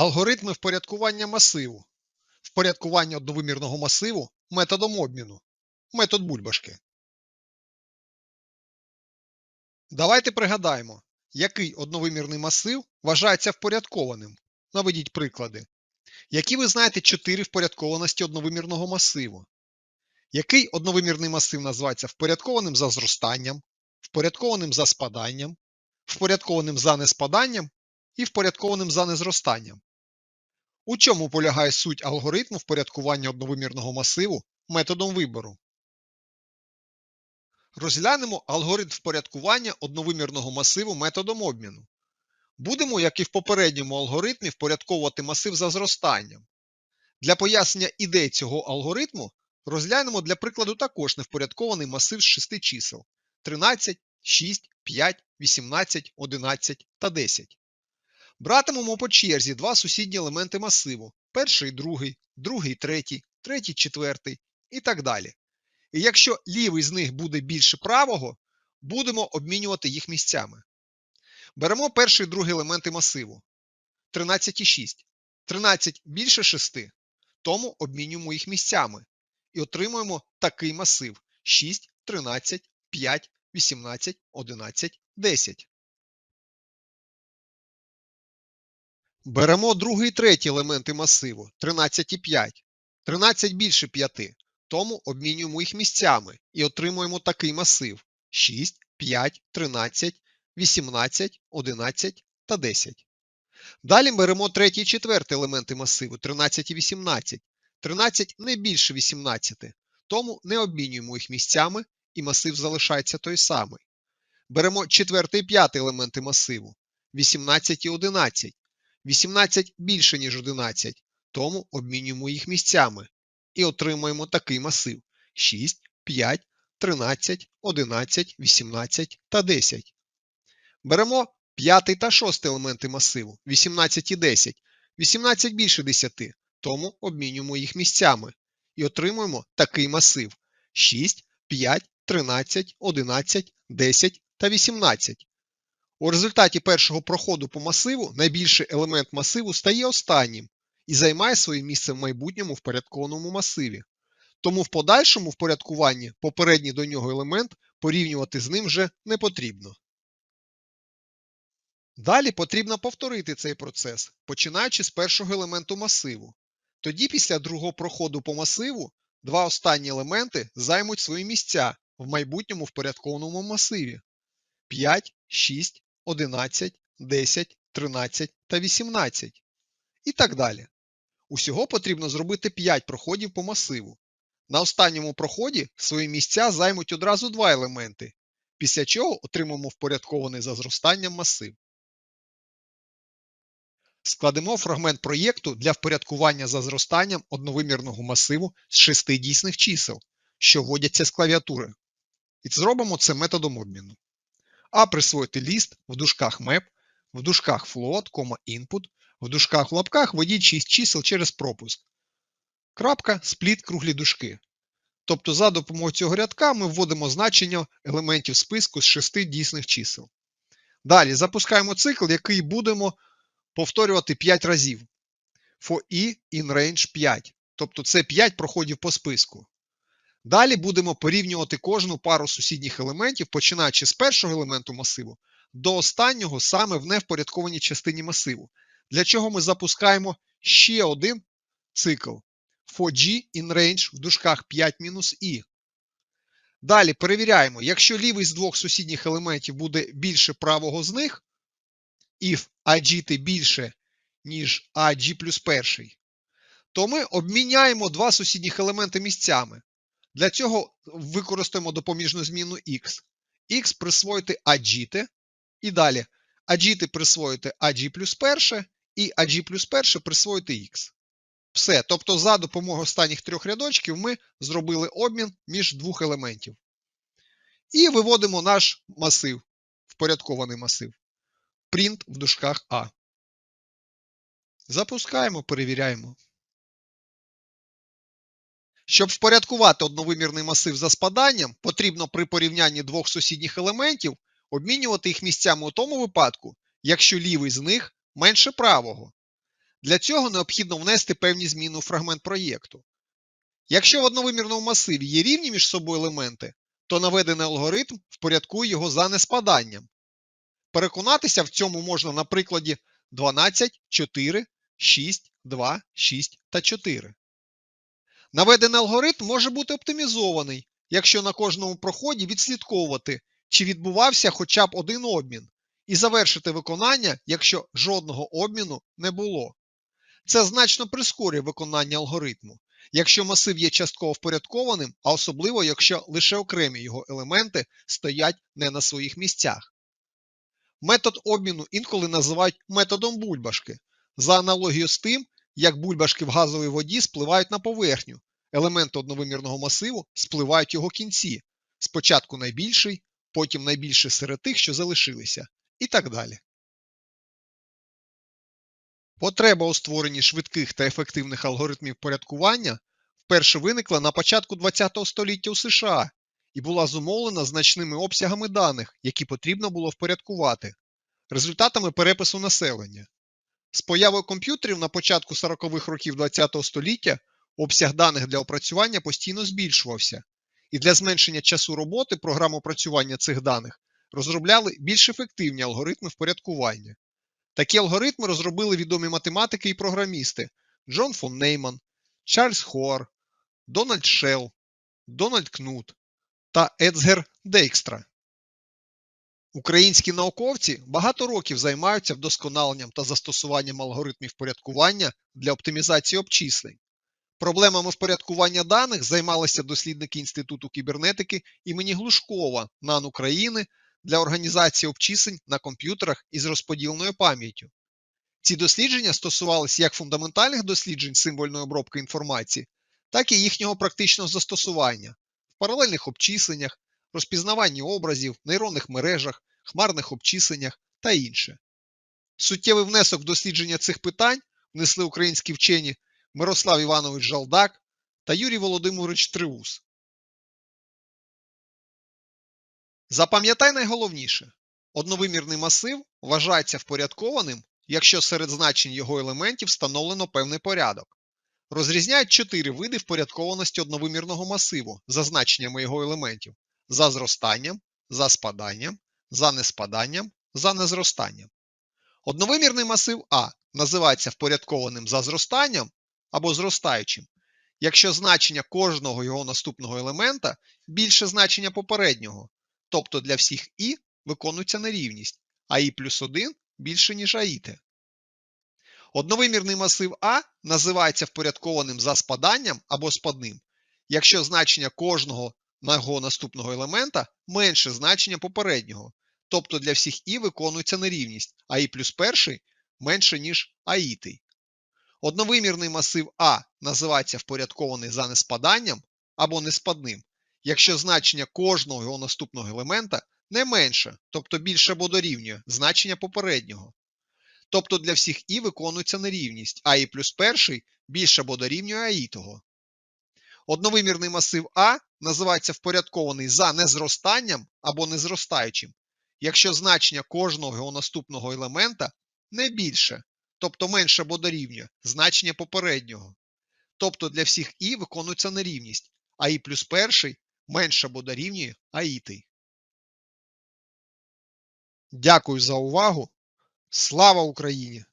Алгоритми впорядкування масиву. Впорядкування одновимірного масиву методом обміну. Метод бульбашки. Давайте пригадаємо, який одновимірний масив вважається впорядкованим. Наведіть приклади. Які ви знаєте чотири впорядкованості одновимірного масиву? Який одновимірний масив називається впорядкованим за зростанням, впорядкованим за спаданням, впорядкованим за неспаданням і впорядкованим за незростанням? У чому полягає суть алгоритму впорядкування одновимірного масиву методом вибору? Розглянемо алгоритм впорядкування одновимірного масиву методом обміну. Будемо, як і в попередньому алгоритмі, впорядковувати масив за зростанням. Для пояснення ідей цього алгоритму розглянемо для прикладу також невпорядкований масив з шести чисел 13, 6, 5, 18, 11 та 10. Братимемо по черзі два сусідні елементи масиву перший, другий, другий, третій, третій, четвертий і так далі. І якщо лівий з них буде більше правого, будемо обмінювати їх місцями. Беремо перший і другий елементи масиву 13 і 6. 13 більше 6, тому обмінюємо їх місцями і отримуємо такий масив 6, 13, 5, 18, 11, 10. Беремо другий і третій елементи масиву 13 і 5. 13 більше 5, тому обмінюємо їх місцями і отримуємо такий масив 6, 5, 13, 18, 11 та 10. Далі беремо третій і четвертий елементи масиву 13 і 18. 13 не більше 18, тому не обмінюємо їх місцями і масив залишається той самий. Беремо четвертий і п'ятий елементи масиву 18 і 11. 18 більше, ніж 11, тому обмінюємо їх місцями і отримуємо такий масив 6, 5, 13, 11, 18 та 10. Беремо п'ятий та шостий елементи масиву 18 і 10. 18 більше 10, тому обмінюємо їх місцями і отримуємо такий масив 6, 5, 13, 11, 10 та 18. У результаті першого проходу по масиву найбільший елемент масиву стає останнім і займає своє місце в майбутньому впорядкованому масиві. Тому в подальшому впорядкуванні попередній до нього елемент порівнювати з ним вже не потрібно. Далі потрібно повторити цей процес, починаючи з першого елементу масиву. Тоді після другого проходу по масиву два останні елементи займуть свої місця в майбутньому впорядкованому масиві 5, 6, 11, 10, 13 та 18. І так далі. Усього потрібно зробити 5 проходів по масиву. На останньому проході свої місця займуть одразу два елементи, після чого отримаємо впорядкований за зростанням масив. Складемо фрагмент проєкту для впорядкування за зростанням одновимірного масиву з шести дійсних чисел, що вводяться з клавіатури. І зробимо це методом обміну. А присвоїти ліст в дужках map, в дужках float, input, в дужках в лапках введіть 6 чисел через пропуск. Крапка, спліт, круглі дужки. Тобто за допомогою цього рядка ми вводимо значення елементів списку з 6 дійсних чисел. Далі запускаємо цикл, який будемо повторювати 5 разів. For i in range 5. Тобто це 5 проходів по списку. Далі будемо порівнювати кожну пару сусідніх елементів, починаючи з першого елементу масиву до останнього саме в невпорядкованій частині масиву. Для чого ми запускаємо ще один цикл for g in range в дужках 5-i. Далі перевіряємо, якщо лівий з двох сусідніх елементів буде більше правого з них, if AG більше, ніж AG плюс перший, то ми обміняємо два сусідніх елементи місцями. Для цього використаємо допоміжну зміну x. x присвоїти AG, і далі AG присвоїти AG плюс перше, і AG плюс перше присвоїти x. Все. Тобто, за допомогою останніх трьох рядочків ми зробили обмін між двох елементів. І виводимо наш масив, впорядкований масив. Print в дужках А. Запускаємо, перевіряємо. Щоб впорядкувати одновимірний масив за спаданням, потрібно при порівнянні двох сусідніх елементів обмінювати їх місцями у тому випадку, якщо лівий з них менше правого. Для цього необхідно внести певні зміни у фрагмент проєкту. Якщо в одновимірному масиві є рівні між собою елементи, то наведений алгоритм впорядкує його за неспаданням. Переконатися в цьому можна на прикладі 12, 4, 6, 2, 6 та 4. Наведений алгоритм може бути оптимізований, якщо на кожному проході відслідковувати, чи відбувався хоча б один обмін, і завершити виконання, якщо жодного обміну не було. Це значно прискорює виконання алгоритму, якщо масив є частково впорядкованим, а особливо якщо лише окремі його елементи стоять не на своїх місцях. Метод обміну інколи називають методом бульбашки, за аналогією з тим, як бульбашки в газовій воді спливають на поверхню, елементи одновимірного масиву спливають його кінці, спочатку найбільший, потім найбільший серед тих, що залишилися, і так далі. Потреба у створенні швидких та ефективних алгоритмів порядкування вперше виникла на початку ХХ століття у США і була зумовлена значними обсягами даних, які потрібно було впорядкувати, результатами перепису населення. З появою комп'ютерів на початку 40-х років ХХ століття обсяг даних для опрацювання постійно збільшувався, і для зменшення часу роботи програм опрацювання цих даних розробляли більш ефективні алгоритми впорядкування. Такі алгоритми розробили відомі математики і програмісти Джон фон Нейман, Чарльз Хоар, Дональд Шелл, Дональд Кнут та Ецгер Дейкстра. Українські науковці багато років займаються вдосконаленням та застосуванням алгоритмів порядкування для оптимізації обчислень. Проблемами впорядкування даних займалися дослідники Інституту кібернетики імені Глушкова НАН України для організації обчислень на комп'ютерах із розподіленою пам'яттю. Ці дослідження стосувалися як фундаментальних досліджень символьної обробки інформації, так і їхнього практичного застосування в паралельних обчисленнях, розпізнаванні образів, нейронних мережах, хмарних обчисленнях та інше. Суттєвий внесок в дослідження цих питань внесли українські вчені Мирослав Іванович Жалдак та Юрій Володимирович Триус. Запам'ятай найголовніше: одновимірний масив вважається впорядкованим, якщо серед значень його елементів встановлено певний порядок. Розрізняють чотири види впорядкованості одновимірного масиву за значеннями його елементів за зростанням, за спаданням, за неспаданням, за незростанням. Одновимірний масив А називається впорядкованим за зростанням або зростаючим, якщо значення кожного його наступного елемента більше значення попереднього, тобто для всіх і виконується нерівність, а і плюс 1 більше, ніж аїте. Одновимірний масив А називається впорядкованим за спаданням або спадним, якщо значення кожного його наступного елемента менше значення попереднього, тобто для всіх і виконується нерівність, а і плюс перший менше, ніж аїтий. Одновимірний масив А називається впорядкований за неспаданням або неспадним, якщо значення кожного його наступного елемента не менше, тобто більше або дорівнює значення попереднього. Тобто для всіх і виконується нерівність, а і плюс перший більше або дорівнює аї того. Одновимірний масив А називається впорядкований за незростанням або незростаючим, якщо значення кожного його наступного елемента не більше, тобто менше або дорівнює значення попереднього. Тобто для всіх і виконується нерівність, а і плюс перший менше або дорівнює аїтий. Дякую за увагу. Слава Україні!